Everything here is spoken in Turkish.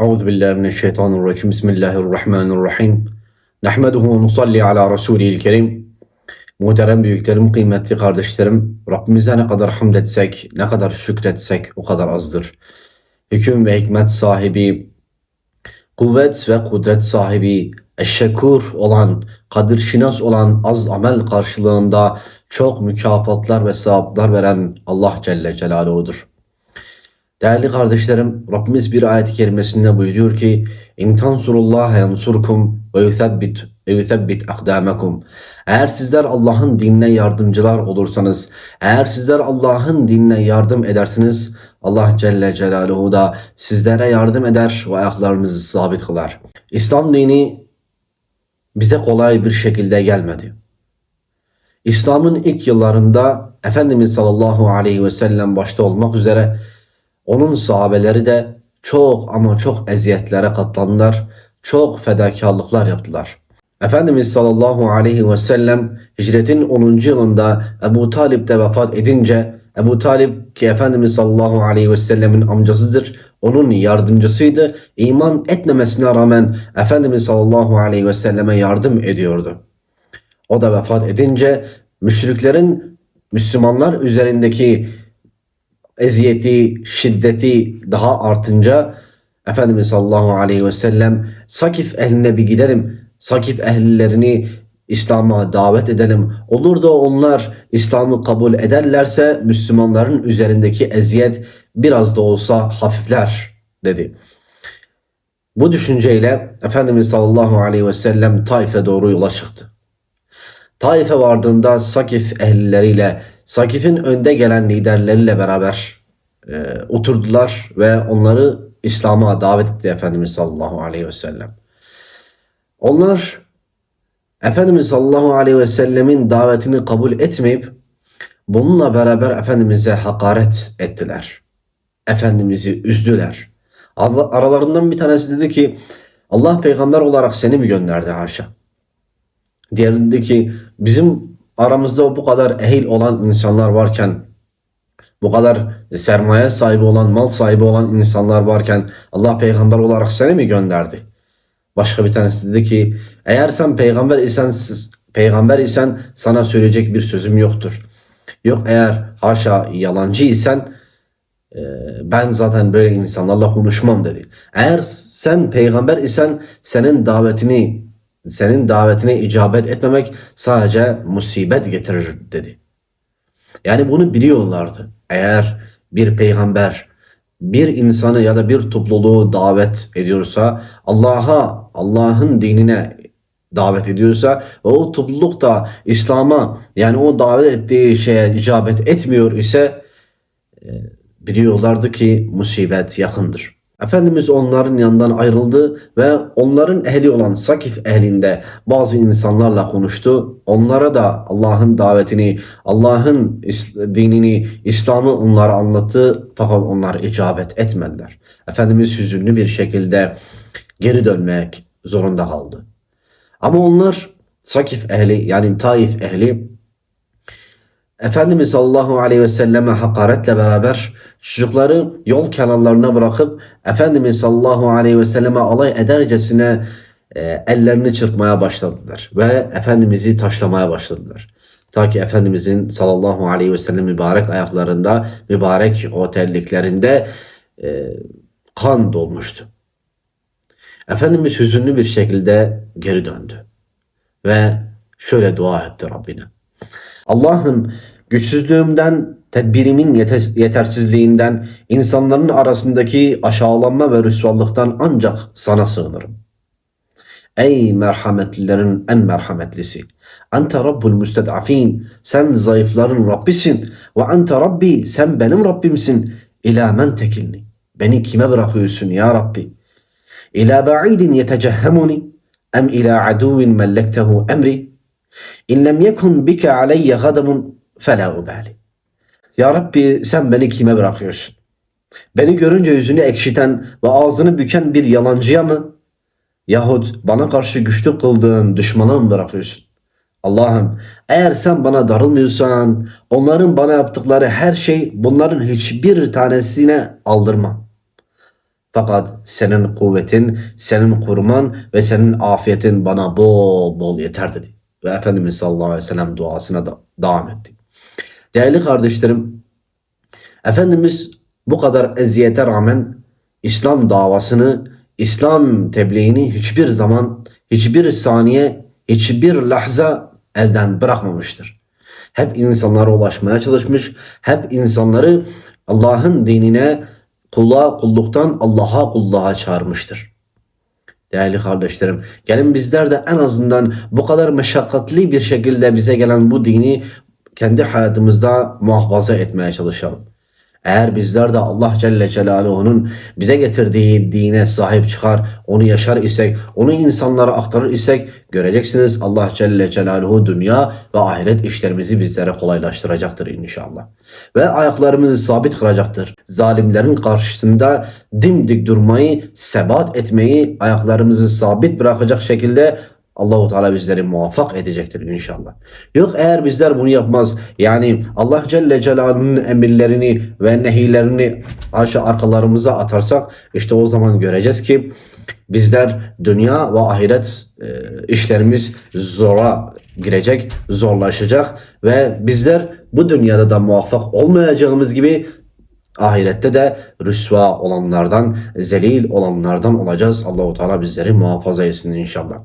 Euzu billahi mineşşeytanirracim. Bismillahirrahmanirrahim. Nahmeduhu ve nusalli ala Resulil Kerim. Muhterem büyüklerim, kıymetli kardeşlerim, Rabbimize ne kadar hamd etsek, ne kadar şükretsek o kadar azdır. Hüküm ve hikmet sahibi, kuvvet ve kudret sahibi, eşşekur olan, kadir şinas olan az amel karşılığında çok mükafatlar ve sevaplar veren Allah Celle Celaluhu'dur. Değerli kardeşlerim, Rabbimiz bir ayet-i kerimesinde buyuruyor ki İn tansurullaha yansurkum ve yuthebbit ve yuthebbit akdamakum. Eğer sizler Allah'ın dinine yardımcılar olursanız, eğer sizler Allah'ın dinine yardım edersiniz, Allah Celle Celaluhu da sizlere yardım eder ve ayaklarınızı sabit kılar. İslam dini bize kolay bir şekilde gelmedi. İslam'ın ilk yıllarında Efendimiz sallallahu aleyhi ve sellem başta olmak üzere onun sahabeleri de çok ama çok eziyetlere katlandılar, çok fedakarlıklar yaptılar. Efendimiz sallallahu aleyhi ve sellem hicretin 10. yılında Ebu Talip de vefat edince Ebu Talip ki Efendimiz sallallahu aleyhi ve sellemin amcasıdır. Onun yardımcısıydı. İman etmemesine rağmen Efendimiz sallallahu aleyhi ve selleme yardım ediyordu. O da vefat edince müşriklerin Müslümanlar üzerindeki eziyeti, şiddeti daha artınca Efendimiz sallallahu aleyhi ve sellem Sakif ehline bir gidelim. Sakif ehlilerini İslam'a davet edelim. Olur da onlar İslam'ı kabul ederlerse Müslümanların üzerindeki eziyet biraz da olsa hafifler dedi. Bu düşünceyle Efendimiz sallallahu aleyhi ve sellem Taif'e doğru yola çıktı. Taif'e vardığında Sakif ehlileriyle, Sakif'in önde gelen liderleriyle beraber e, oturdular ve onları İslam'a davet etti Efendimiz sallallahu aleyhi ve sellem. Onlar Efendimiz sallallahu aleyhi ve sellemin davetini kabul etmeyip bununla beraber Efendimiz'e hakaret ettiler. Efendimiz'i üzdüler. Aralarından bir tanesi dedi ki Allah peygamber olarak seni mi gönderdi haşa? Diğeri dedi ki bizim aramızda bu kadar ehil olan insanlar varken bu kadar sermaye sahibi olan, mal sahibi olan insanlar varken Allah peygamber olarak seni mi gönderdi? Başka bir tanesi dedi ki eğer sen peygamber isen peygamber isen sana söyleyecek bir sözüm yoktur. Yok eğer haşa yalancı isen e, ben zaten böyle insanlarla konuşmam dedi. Eğer sen peygamber isen senin davetini senin davetine icabet etmemek sadece musibet getirir dedi. Yani bunu biliyorlardı. Eğer bir peygamber bir insanı ya da bir topluluğu davet ediyorsa Allah'a, Allah'ın dinine davet ediyorsa ve o topluluk da İslam'a yani o davet ettiği şeye icabet etmiyor ise e, biliyorlardı ki musibet yakındır. Efendimiz onların yanından ayrıldı ve onların ehli olan Sakif ehlinde bazı insanlarla konuştu. Onlara da Allah'ın davetini, Allah'ın dinini, İslam'ı onlara anlattı fakat onlar icabet etmediler. Efendimiz hüzünlü bir şekilde geri dönmek zorunda kaldı. Ama onlar Sakif ehli yani Taif ehli Efendimiz sallallahu aleyhi ve selleme hakaretle beraber çocukları yol kenarlarına bırakıp Efendimiz sallallahu aleyhi ve selleme alay edercesine e, ellerini çırpmaya başladılar ve Efendimiz'i taşlamaya başladılar. Ta ki Efendimizin sallallahu aleyhi ve sellem mübarek ayaklarında, mübarek o terliklerinde e, kan dolmuştu. Efendimiz hüzünlü bir şekilde geri döndü ve şöyle dua etti Rabbine. Allah'ım güçsüzlüğümden, tedbirimin yetersizliğinden, insanların arasındaki aşağılanma ve rüsvallıktan ancak sana sığınırım. Ey merhametlilerin en merhametlisi. Ente Rabbul müsted'afin. Sen zayıfların Rabbisin. Ve ente Rabbi. Sen benim Rabbimsin. İlâ men tekilni. Beni kime bırakıyorsun ya Rabbi? İlâ ba'idin yetecehhemuni. Em ilâ aduvin mellektehu emri. İn lem yekun bike aleyye gadabun fela ubali. Ya Rabbi sen beni kime bırakıyorsun? Beni görünce yüzünü ekşiten ve ağzını büken bir yalancıya mı? Yahut bana karşı güçlü kıldığın düşmana mı bırakıyorsun? Allah'ım eğer sen bana darılmıyorsan onların bana yaptıkları her şey bunların hiçbir tanesine aldırmam. Fakat senin kuvvetin, senin kurman ve senin afiyetin bana bol bol yeter dedi. Ve Efendimiz sallallahu aleyhi ve sellem duasına da devam etti. Değerli kardeşlerim, Efendimiz bu kadar eziyete rağmen İslam davasını, İslam tebliğini hiçbir zaman, hiçbir saniye, hiçbir lahza elden bırakmamıştır. Hep insanlara ulaşmaya çalışmış, hep insanları Allah'ın dinine, kula kulluktan Allah'a kulluğa çağırmıştır. Değerli kardeşlerim, gelin bizler de en azından bu kadar meşakkatli bir şekilde bize gelen bu dini kendi hayatımızda muhafaza etmeye çalışalım. Eğer bizler de Allah Celle Celaluhu'nun bize getirdiği dine sahip çıkar, onu yaşar isek, onu insanlara aktarır isek göreceksiniz Allah Celle Celaluhu dünya ve ahiret işlerimizi bizlere kolaylaştıracaktır inşallah. Ve ayaklarımızı sabit kılacaktır. Zalimlerin karşısında dimdik durmayı, sebat etmeyi, ayaklarımızı sabit bırakacak şekilde Allahu Teala bizleri muvaffak edecektir inşallah. Yok eğer bizler bunu yapmaz yani Allah Celle Celaluhu'nun emirlerini ve nehilerini aşağı arkalarımıza atarsak işte o zaman göreceğiz ki bizler dünya ve ahiret e, işlerimiz zora girecek, zorlaşacak ve bizler bu dünyada da muvaffak olmayacağımız gibi ahirette de rüsva olanlardan, zelil olanlardan olacağız. Allahu Teala bizleri muhafaza etsin inşallah.